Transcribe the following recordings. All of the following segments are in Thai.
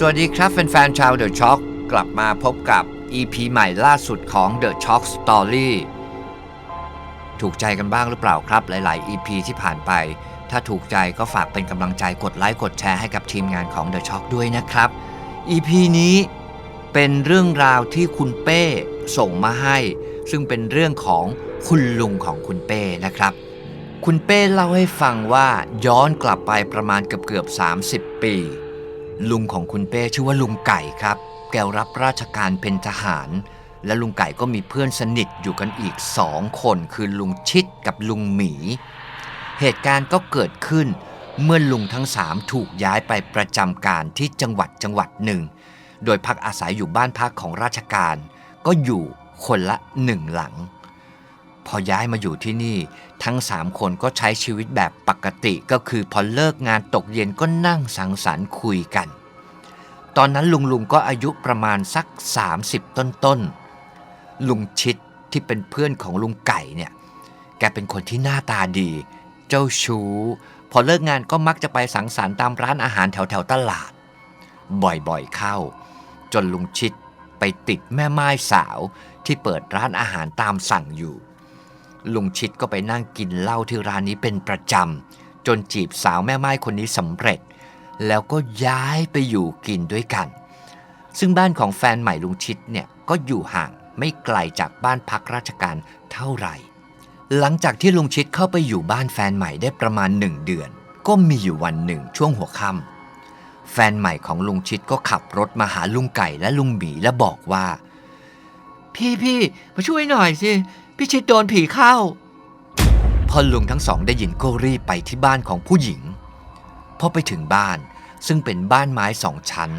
สวัสดีครับแฟนๆชาว The Shock กลับมาพบกับ EP ใหม่ล่าสุดของ The Shock Story ถูกใจกันบ้างหรือเปล่าครับหลาย ๆ EP ที่ผ่านไป ถ้าถูกใจก็ฝากเป็นกำลังใจกดไลค์กดแชร์ให้กับทีมงานของ The Shock ด้วยนะครับ EP นี้เป็นเรื่องราวที่คุณเป้ส่งมาให้ ซึ่งเป็นเรื่องของคุณลุงของคุณเป้นะครับ คุณเป้เล่าให้ฟังว่าย้อนกลับไปประมาณเกือบเกือบ 30 ปี ลุงของคุณเป้ชื่อว่าลุงไก่ครับ แกรับราชการเป็นทหาร และลุงไก่ก็มีเพื่อนสนิทอยู่กันอีกสองคนคือลุงชิดกับลุงหมี เหตุการณ์ก็เกิดขึ้น เมื่อลุงทั้งสามถูกย้ายไปประจำการที่จังหวัดจังหวัดหนึ่ง โดยพักอาศัยอยู่บ้านพักของราชการ ก็อยู่คนละหนึ่งหลัง พอย้ายมาอยู่ที่นี่ ทั้งสามคนก็ใช้ชีวิตแบบปกติก็คือพอเลิกงานตกเย็นก็นั่งสังสรรค์คุยกัน ตอนนั้นลุงลุงก็อายุประมาณสัก 30 ต้นต้นลุงชิดที่เป็นเพื่อนของลุงไก่เนี่ยแกเป็นคนที่หน้าตาดี เจ้าชู้ พอเลิกงานก็มักจะไปสังสรรค์ตามร้านอาหารแถวแถวตลาด บ่อยๆเข้า จนลุงชิดไปติดแม่ไม้สาวที่เปิดร้านอาหารตามสั่งอยู่ ลุงชิดก็ไปนั่งกินเหล้าที่ร้านนี้เป็นประจำ จนจีบสาวแม่ไม้คนนี้สำเร็จ แล้วก็ย้ายไปอยู่กินด้วยกัน ซึ่งบ้านของแฟนใหม่ลุงชิดเนี่ยก็อยู่ห่างไม่ไกลจากบ้านพักราชการเท่าไหร่ หลังจากที่ลุงชิดเข้าไปอยู่บ้านแฟนใหม่ได้ประมาณหนึ่งเดือน ก็มีอยู่วันหนึ่งช่วงหัวค่ำแฟนใหม่ของลุงชิดก็ขับรถมาหาลุงไก่และลุงหมีและบอกว่า พี่พี่มาช่วยหน่อยสิ พี่ชิดโดนผีเข้า พ่อลุงทั้งสองได้ยินก็รีบไปที่บ้านของผู้หญิง พอไปถึงบ้านซึ่งเป็นบ้านไม้สองชั้น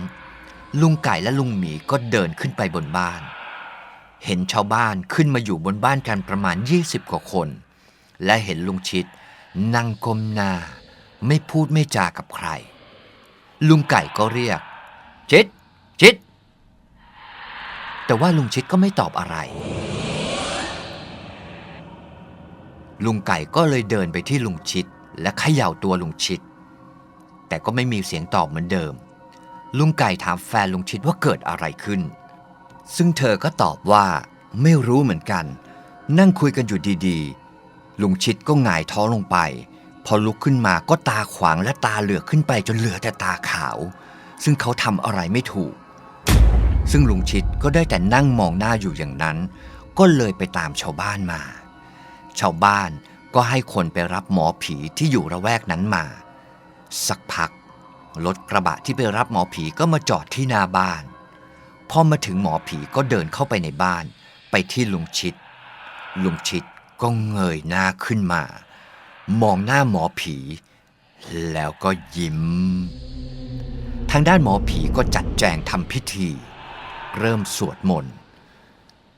ลุงไก่และลุงหมีก็เดินขึ้นไปบนบ้าน เห็นชาวบ้านขึ้นมาอยู่บนบ้านกันประมาณ 20 กว่าคน และเห็นลุงชิดนั่งก้มหน้า ไม่พูดไม่จากับใคร ลุงไก่ก็เรียก ชิด ชิด แต่ว่าลุงชิดก็ไม่ตอบอะไร ลุงไก่ก็เลยเดินไปที่ลุงชิด และเขย่าตัวลุงชิด แต่ก็ไม่มีเสียงตอบเหมือนเดิม ลุงไก่ถามแฟนลุงชิดว่าเกิดอะไรขึ้น ซึ่งเธอก็ตอบว่า ไม่รู้เหมือนกัน นั่งคุยกันอยู่ดีๆ ลุงชิดก็หงายท้องลงไป พอลุกขึ้นมาก็ตาขวางและตาเหลือกขึ้นไปจนเหลือแต่ตาขาว ซึ่งเขาทำอะไรไม่ถูก ซึ่งลุงชิดก็ได้แต่นั่งมองหน้าอยู่อย่างนั้น ก็เลยไปตามชาวบ้านมา ชาวบ้านก็ให้คนไปรับหมอผีที่อยู่ระแวกนั้นมา สักพักรถกระบะที่ไปรับหมอผีก็มาจอดที่หน้าบ้านพอมาถึงหมอผีก็เดินเข้าไปในบ้านไปที่ลุงชิด ลุงชิดก็เงยหน้าขึ้นมา มองหน้าหมอผี แล้วก็ยิ้ม ทางด้านหมอผีก็จัดแจงทำพิธี เริ่มสวดมนต์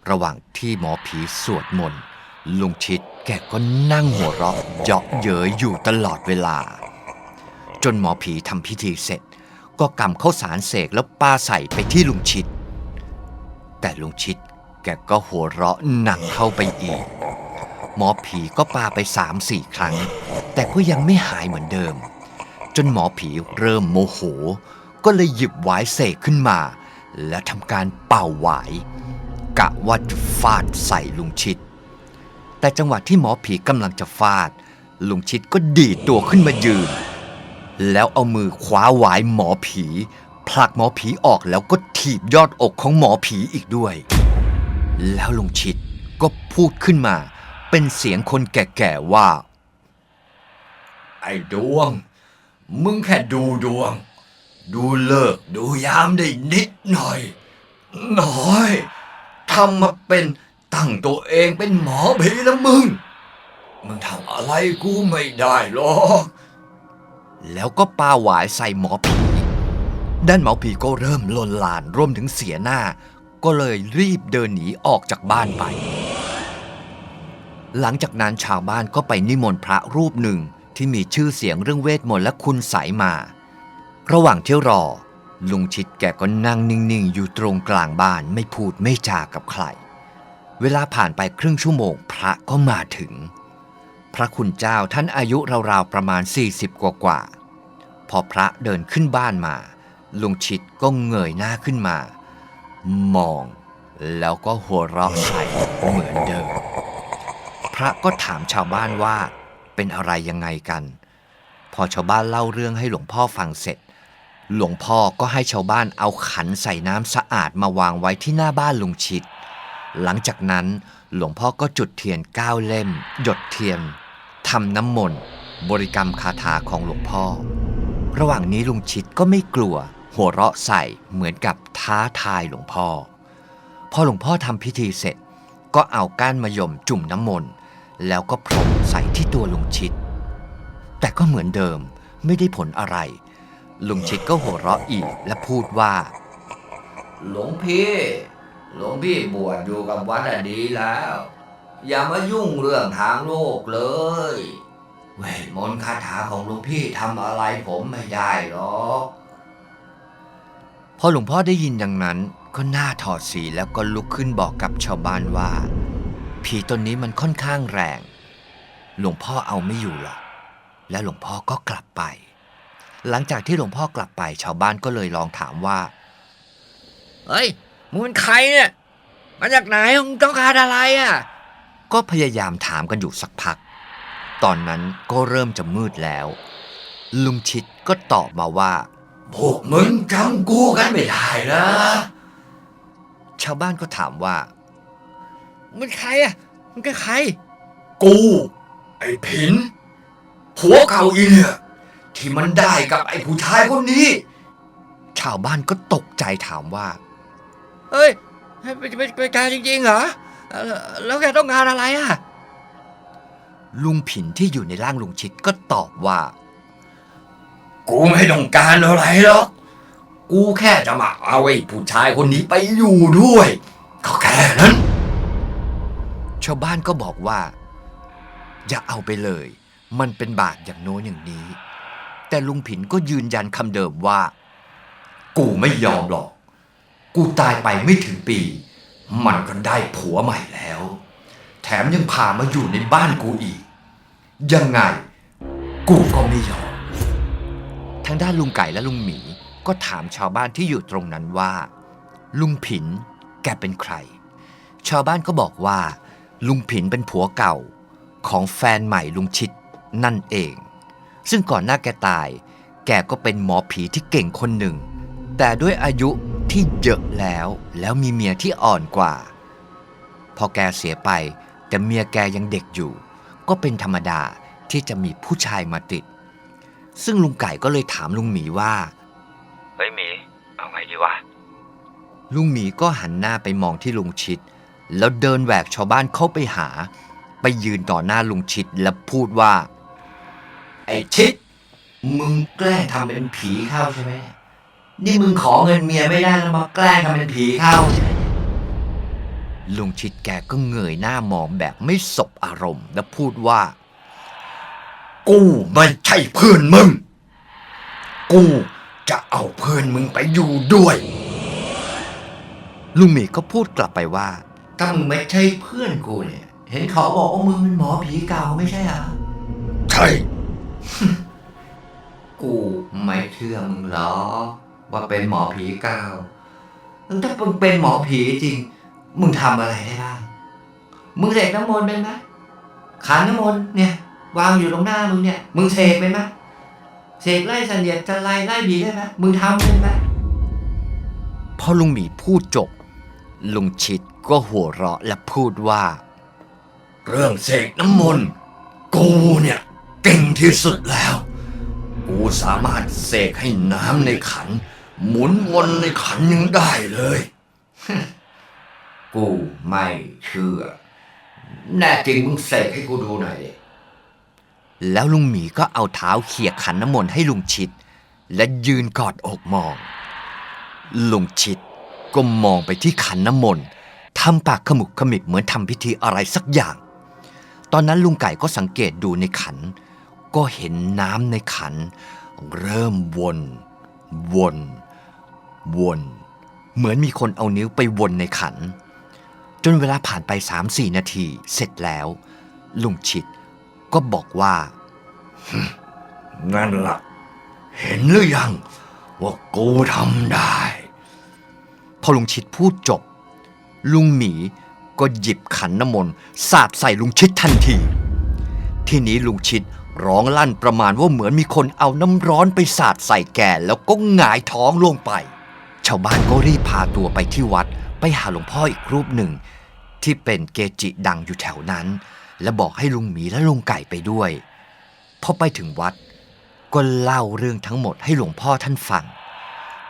ระหว่างที่หมอผีสวดมนต์ ลุงชิดแกก็นั่งหัวเราะเยาะเย้ยอยู่ตลอดเวลา จนหมอผีทำพิธีเสร็จ ก็กำข้าวสารเสกแล้วปาใส่ไปที่ลุงชิด แต่ลุงชิดแกก็หัวเราะหนักเข้าไปอีก หมอผีก็ปาไปสามสี่ครั้ง แต่ก็ยังไม่หายเหมือนเดิม จนหมอผีเริ่มโมโห ก็เลยหยิบหวายเสกขึ้นมา และทำการเป่าหวาย กะว่าจะฟาดใส่ลุงชิด แต่จังหวะที่หมอผีกำลังจะฟาด ลุงชิดก็ดีดตัวขึ้นมายืน แล้วเอามือคว้าหวายหมอผี ผลักหมอผีออกแล้วก็ถีบยอดอกของหมอผีอีกด้วย แล้วลุงชิดก็พูดขึ้นมาเป็นเสียงคนแก่ๆว่า ไอ้ดวง มึงแค่ดูดวง ดูเลิกดูยามได้นิดหน่อย น้อยทำมาเป็น ตั้งตัวเองเป็นหมอผีแล้วมึง มึงทำอะไรกูไม่ได้หรอกแล้วก็ปาหวายใส่หมอผี ด้านหมอผีก็เริ่มลนลานรวมถึงเสียหน้า ก็เลยรีบเดินหนีออกจากบ้านไป หลังจากนั้นชาวบ้านก็ไปนิมนต์พระรูปหนึ่งที่มีชื่อเสียงเรื่องเวทมนต์และคุณใสยมา ระหว่างที่รอ ลุงชิดแกก็นั่งนิ่งๆ อยู่ตรงกลางบ้านไม่พูดไม่จากับใคร เวลาผ่านไปครึ่งชั่วโมงพระก็มาถึง พระคุณเจ้าท่านอายุราวๆประมาณ 40 กว่าๆพอพระเดินขึ้นบ้านมา ลุงชิดก็เงยหน้าขึ้นมา มองแล้วก็หัวเราะใส่เหมือนเดิม พระก็ถามชาวบ้านว่า เป็นอะไรยังไงกัน พอชาวบ้านเล่าเรื่องให้หลวงพ่อฟังเสร็จ หลวงพ่อก็ให้ชาวบ้านเอาขันใส่น้ำสะอาดมาวางไว้ที่หน้าบ้านลุงชิด หลังจากนั้นหลวงพ่อก็จุดเทียนเก้าเล่ม หยดเทียนทำน้ำมนต์บริกรรมคาถาของหลวงพ่อ ระหว่างนี้ลุงชิดก็ไม่กลัว หัวเราะใส่เหมือนกับท้าทายหลวงพ่อ พอหลวงพ่อทำพิธีเสร็จ ก็เอาก้านมะยมจุ่มน้ำมนต์แล้วก็พรมใส่ที่ตัวลุงชิด แต่ก็เหมือนเดิมไม่ได้ผลอะไร ลุงชิดก็หัวเราะอีกและพูดว่า หลวงพี่ หลวงพี่บวชอยู่กับวัดดีแล้ว อย่ามายุ่งเรื่องทางโลกเลย เวทมนต์คาถาของหลวงพี่ทำอะไรผมไม่ได้หรอกพอหลวงพ่อได้ยินอย่างนั้นก็หน้าถอดสีแล้วก็ลุกขึ้นบอกกับชาวบ้านว่า ผีตนนี้มันค่อนข้างแรง หลวงพ่อเอาไม่อยู่หรอกและหลวงพ่อก็กลับไป หลังจากที่หลวงพ่อกลับไปชาวบ้านก็เลยลองถามว่า เฮ้ย มึงเป็นใครเนี่ย มาจากไหนมึงต้องการอะไรอะ ก็พยายามถามกันอยู่สักพัก ตอนนั้นก็เริ่มจะมืดแล้ว ลุงชิดก็ตอบมาว่า พวกมึงจำกูกันไม่ได้นะชาวบ้านก็ถามว่ามันใครอะมันก็ใคร กู ไอ้ผินผัวเก่าอีเนี่ยที่มันได้กับไอ้ผู้ชายคนนี้ ชาวบ้านก็ตกใจถามว่า เฮ้ยเป็นเป็นเป็นการจริงๆเหรอเอ่อแล้วแกต้องการอะไรอะ ลุงผินที่อยู่ในร่างลุงชิดก็ตอบว่า กูไม่ต้องการอะไรหรอก กูแค่จะมาเอาไอ้ผู้ชายคนนี้ไปอยู่ด้วยก็แค่นั้น ชาวบ้านก็บอกว่า อย่าเอาไปเลย มันเป็นบาปอย่างโน้นอย่างนี้ แต่ลุงผินก็ยืนยันคำเดิมว่า กูไม่ยอมหรอก กูตายไปไม่ถึงปี มันก็ได้ผัวใหม่แล้ว แถมยังพามาอยู่ในบ้านกูอีก ยังไง กูก็ไม่ยอม ทางด้านลุงไก่และลุงหมีก็ถามชาวบ้านที่อยู่ตรงนั้นว่า ลุงผินแกเป็นใคร ชาวบ้านก็บอกว่า ลุงผินเป็นผัวเก่าของแฟนใหม่ลุงชิดนั่นเอง ซึ่งก่อนหน้าแกตาย แกก็เป็นหมอผีที่เก่งคนหนึ่ง แต่ด้วยอายุ ที่เยอะแล้ว แล้วมีเมียที่อ่อนกว่า พอแกเสียไป แต่เมียแกยังเด็กอยู่ ก็เป็นธรรมดาที่จะมีผู้ชายมาติด ซึ่งลุงไก่ก็เลยถามลุงหมีว่า เฮ้ยหมีเอาไงดีวะ ลุงหมีก็หันหน้าไปมองที่ลุงชิด แล้วเดินแหวกชาวบ้านเข้าไปหา ไปยืนต่อหน้าลุงชิดแล้วพูดว่า ไอ้ชิด มึงแกล้งทำเป็นผีเข้าใช่ไหม นี่มึงขอเงินเมียไม่ได้แล้วมาแกล้งทำเป็นผีเข้าใช่ไหมลุงชิดแกก็เงยหน้ามองแบบไม่สบอารมณ์ แล้วพูดว่า กูไม่ใช่เพื่อนมึง กูจะเอาเพื่อนมึงไปอยู่ด้วย ลุงหมีก็พูดกลับไปว่า ถ้ามึงไม่ใช่เพื่อนกูเนี่ย เห็นเขาบอกว่ามึงเป็นหมอผีเก่าไม่ใช่เหรอใช่ กูไม่เชื่อมึงหรอก ว่าเป็นหมอผีเก่าถ้ามึงเป็นหมอผีจริง มึงทำอะไรได้บ้าง มึงเสกน้ำมนต์เป็นไหมขันน้ำมนต์เนี่ย วางอยู่ตรงหน้ามึงเนี่ย มึงเสกเป็นไหมเสกไล่สัญญาจะไล่ไล่ผีได้ไหมมึงทำเป็นไหมพอลุงหมีพูดจบ ลุงชิดก็หัวเราะและพูดว่า เรื่องเสกน้ำมนต์กูเนี่ยเก่งที่สุดแล้ว กูสามารถเสกให้น้ำในขัน หมุนวนในขันยังได้เลย กูไม่เชื่อ แน่จริงมึงเสกให้กูดูหน่อยดิแล้วลุงหมีก็เอาเท้าเขี่ยขันน้ำมนต์ให้ลุงชิด และยืนกอดอกมอง ลุงชิดก็มองไปที่ขันน้ำมนต์ทำปากขมุกขมิบเหมือนทำพิธีอะไรสักอย่าง ตอนนั้นลุงไก่ก็สังเกตดูในขัน ก็เห็นน้ำในขัน เริ่มวน วน วน เหมือนมีคนเอานิ้วไปวนในขัน จนเวลาผ่านไปสามสี่นาทีเสร็จแล้ว ลุงชิดก็บอกว่า นั่นละ่ะ เห็นหรือยัง ว่ากูทำได้ พอลุงชิดพูดจบ ลุงหมีก็หยิบขันน้ำมนต์สาดใส่ลุงชิดทันที ทีนี้ลุงชิดร้องลั่นประมาณว่าเหมือนมีคนเอาน้ำร้อนไปสาดใส่แกแล้วก็หงายท้องลงไปชาวบ้านก็รีบพาตัวไปที่วัดไปหาหลวงพ่ออีกรูปหนึ่ง ที่เป็นเกจิดังอยู่แถวนั้น และบอกให้ลุงหมีและลุงไก่ไปด้วยพอไปถึงวัด ก็เล่าเรื่องทั้งหมดให้หลวงพ่อท่านฟัง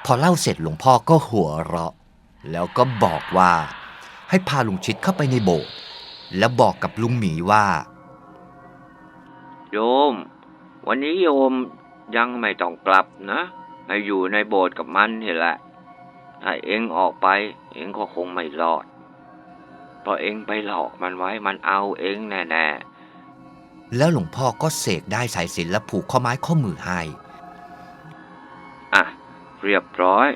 พอเล่าเสร็จหลวงพ่อก็หัวเราะ แล้วก็บอกว่าให้พาลุงชิดเข้าไปในโบสถ์แล้วบอกกับลุงหมีว่า โยม วันนี้โยมยังไม่ต้องกลับนะ ให้อยู่ในโบสถ์กับมันนี่แหละ ถ้าเองออกไป เองก็คงไม่รอด เพราะเองไปหลอกมันไว้มันเอาเองแน่แล้วหลวงพ่อก็เสกได้สายสิญจนและผูกข้อไม้ข้อมือให้ๆอะ เรียบร้อย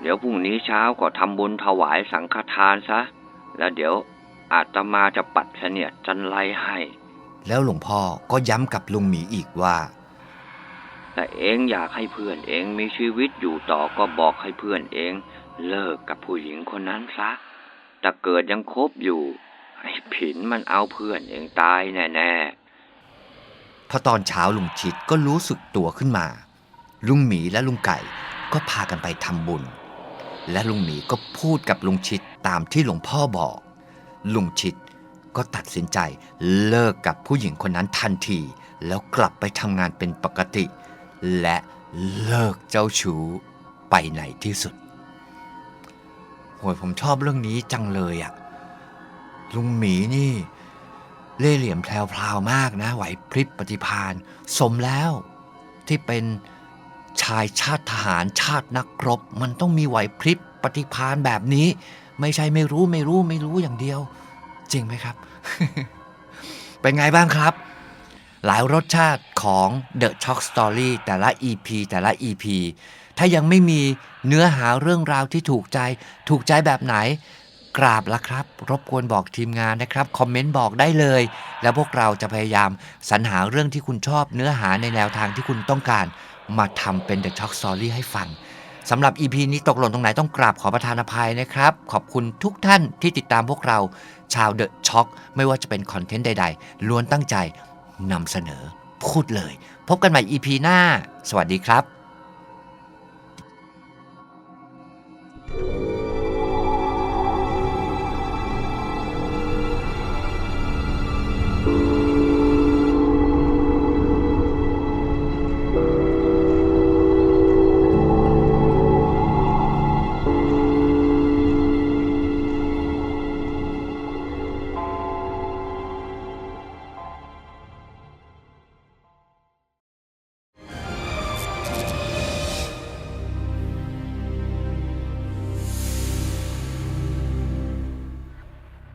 เดี๋ยวพรุ่งนี้เช้าก็ทำบุญถวายสังฆทานซะ แล้วเดี๋ยวอาตมาจะปัดเสนียดจันไรให้ แล้วหลวงพ่อก็ย้ำกับลุงหมีอีกว่าแต่เองอยากให้เพื่อนเองมีชีวิตอยู่ต่อก็บอกให้เพื่อนเอง เลิกกับผู้หญิงคนนั้นซะแต่เกิดยังคบอยู่ ไอ้ผินมันเอาเพื่อนเองตายแน่ๆพอตอนเช้าลุงชิดก็รู้สึกตัวขึ้นมา ลุงหมีและลุงไก่ก็พากันไปทำบุญ และลุงหมีก็พูดกับลุงชิดตามที่หลวงพ่อบอก ลุงชิดก็ตัดสินใจเลิกกับผู้หญิงคนนั้นทันที แล้วกลับไปทำงานเป็นปกติ และเลิกเจ้าชู้ไปในที่สุด โหยผมชอบเรื่องนี้จังเลยอะลุงหมีนี่ เล่เหลี่ยมแพรวๆมากนะ ไหวพริบปฏิภาณสมแล้วที่เป็นชายชาติทหารชาตินักรบ มันต้องมีไหวพริบปฏิภาณแบบนี้ ไม่ใช่ไม่รู้ไม่รู้ไม่รู้อย่างเดียว จริงไหมครับ เป็นไงบ้างครับ หลายรสชาติของ The Shock Story แต่ละ EP แต่ละ EP ถ้ายังไม่มีเนื้อหาเรื่องราวที่ถูกใจ ถูกใจแบบไหน กราบละครับ รบกวนบอกทีมงานนะครับ คอมเมนต์บอกได้เลย แล้วพวกเราจะพยายามสรรหาเรื่องที่คุณชอบเนื้อหาในแนวทางที่คุณต้องการ มาทำเป็น The Shock Story ให้ฟังสำหรับ EP นี้ตกหล่นตรงไหนต้องกราบขอประทานอภัยนะครับ ขอบคุณทุกท่านที่ติดตามพวกเราชาว The Shock ไม่ว่าจะเป็นคอนเทนต์ใด ๆ ล้วนตั้งใจนำเสนอ พูดเลย พบกันใหม่ EP หน้า สวัสดีครับ you